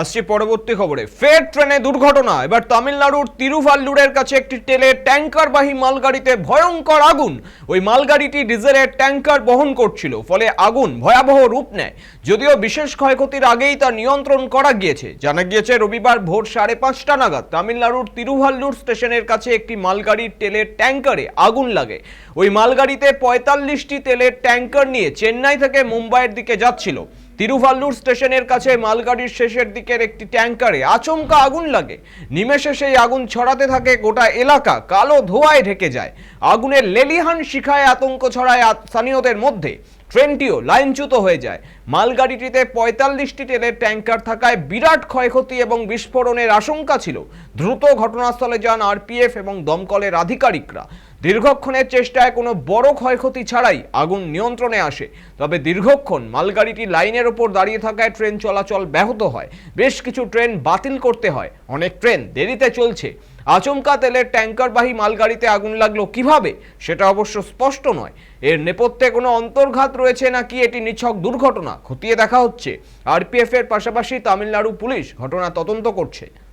আসছি পরবর্তী খবরে। ফের ট্রেনে দুর্ঘটনা। এবার তামিলনাড়ুর তিরুভাল্লুরের কাছে একটি তেলে ট্যাঙ্কারবাহী মালগাড়িতে ভয়ঙ্কর আগুন। ওই মালগাড়িটি ডিজেলের ট্যাঙ্কার বহন করছিল, ফলে আগুন ভয়াবহ রূপ নেয়। যদিও বিশেষ ক্ষয়ক্ষতির আগেই তা নিয়ন্ত্রণ করা গিয়েছে। জানা গিয়েছে, রবিবার ভোর সাড়ে পাঁচটা নাগাদ তামিলনাড়ুর তিরুভাল্লুর স্টেশনের কাছে একটি মালগাড়ির তেলের ট্যাঙ্কারে আগুন লাগে। ওই মালগাড়িতে পঁয়তাল্লিশটি তেলের ট্যাঙ্কার নিয়ে চেন্নাই থেকে মুম্বাইয়ের দিকে যাচ্ছিল। তিরুভাল্লুর স্টেশনের কাছে মালগাড়ির শেষের দিকের একটি ট্যাঙ্কারে আচমকা আগুন লাগে। নিমেষে সেই আগুন ছড়াতে থাকে গোটা এলাকা। কালো ধোঁয়ায় ঢেকে যায়। আগুনের লেলিহান শিখায় আতঙ্ক ছড়ায় স্থানীয়দের মধ্যে। ট্রেনটিও লাইনচ্যুত হয়ে যায়। মালগাড়িটিতে পঁয়তাল্লিশটি তেলের ট্যাঙ্কার থাকায় বিরাট ক্ষয়ক্ষতি এবং বিস্ফোরণের আশঙ্কা ছিল। দ্রুত ঘটনাস্থলে যান আরপিএফ এবং দমকলের আধিকারিকরা। দীর্ঘক্ষণের চেষ্টায় কোনো বড় ক্ষয়ক্ষতি ছাড়াই আগুন নিয়ন্ত্রণে আসে। তবে দীর্ঘক্ষণ মালগাড়িটি লাইনের ওপর দাঁড়িয়ে থাকায় ট্রেন চলাচল ব্যাহত হয়। বেশ কিছু ট্রেন বাতিল করতে হয়। অনেক ট্রেন দেরিতে চলছে। আচমকা তেলের ট্যাঙ্কারবাহী মালগাড়িতে আগুন লাগল কীভাবে? সেটা অবশ্য স্পষ্ট নয়। এর নেপথ্যে কোনো অন্তর্ঘাত রয়েছে নাকি এটি নিছক দুর্ঘটনা? খতিয়ে দেখা হচ্ছে। আরপিএফ এর পাশাপাশি তামিলনাড়ু পুলিশ ঘটনা তদন্ত করছে।